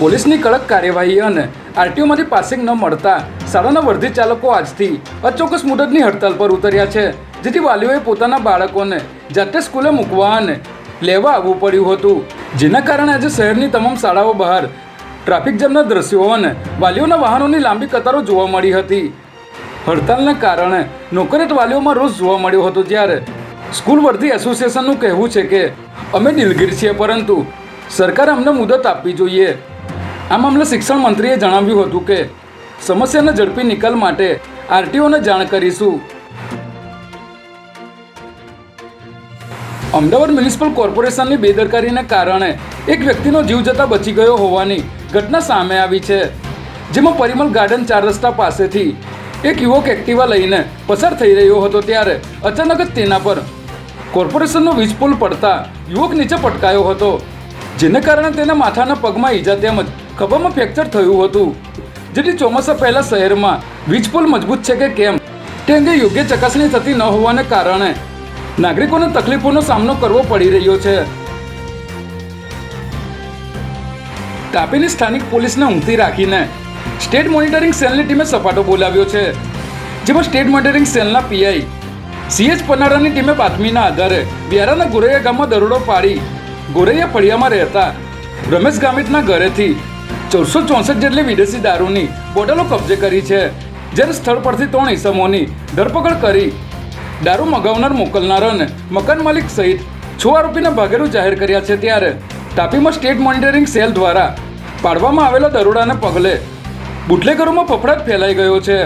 પોલીસની કડક કાર્યવાહી અને આરટીઓમાંથી પાસિંગ ન મળતા શાળાના વર્ધિત ચાલકો આજથી અચોક્કસ મુદતની હડતાલ પર ઉતર્યા છે, જેથી વાલીઓએ પોતાના બાળકોને જાતે સ્કૂલે મૂકવા અને લેવા આવવું પડ્યું હતું. જેના કારણે આજે શહેરની તમામ શાળાઓ બહાર ટ્રાફિક જામના દ્રશ્યો અને વાલીઓના વાહનોની લાંબી કતારો જોવા મળી હતી. હડતાલના કારણે નોકરિયાત વાલીઓમાં રોષ જોવા મળ્યો હતો જ્યારે સ્કૂલ વર્ધી એસોસિએશનનું કહેવું છે કે, અમે દિલગીર છીએ, પરંતુ સરકાર અમને મુદત આપવી જોઈએ. આ મામલે શિક્ષણ મંત્રીએ જણાવ્યું હતું કે, સમસ્યાના ઝડપી નિકાલ માટે આરટીઓને જાણ કરીશું. અમદાવાદ મ્યુનિસિપલ કોર્પોરેશનની બેદરકારીને કારણે એક વ્યક્તિનો જીવ જતા બચી ગયો હોવાની ઘટના સામે આવી છે, જેમાં પરિમલ ગાર્ડન ચાર રસ્તા પાસેથી એક યુવક એક્ટિવા લઈને પસાર થઈ રહ્યો હતો ત્યારે અચાનક જ તેના પર કોર્પોરેશનનો વીજ પુલ પડતા યુવક નીચે પટકાયો હતો, જેને કારણે તેના માથાના પગમાં ઈજા તેમજ ખભામાં ફ્રેક્ચર થયું હતું. જેથી ચોમાસા પહેલા શહેરમાં વીજ પુલ મજબૂત છે કે કેમ? તે અંગે યોગ્ય ચકાસણી થતી ન હોવાને કારણે નાગરિકોને તકલીફોનો સામનો કરવો પડી રહ્યો છે. તાપીની સ્થાનિક પોલીસને ઊંઘતી રાખીને સ્ટેટ મોનિટરિંગ સેલની ટીમે સપાટો બોલાવ્યો છે. જેમાં સ્ટેટ મોનિટરિંગ સેલના પીઆઈ સીએચ પનારાની ટીમે બાતમીના આધારે વ્યારાના ગોરૈયા ગામમાં દરોડો પાડી ગોરૈયા ફળિયામાં રહેતા રમેશ ગામિતના ઘરેથી ચૌદસો ચોસઠ જેટલી વિદેશી દારૂની બોટલો કબજે કરી છે. જ્યારે સ્થળ પરથી ત્રણ ઇસમોની ધરપકડ કરી દારૂ મગાવનાર મોકલનાર અને મકાન માલિક સહિત છ આરોપીને ભાગેડું જાહેર કર્યા છે ત્યારે તાપીમાં સ્ટેટ મોનિટરિંગ સેલ દ્વારા પાડવામાં આવેલા દરોડાને પગલે બુટલેગરોમાં ફફડાટ ફેલાઈ ગયો છે.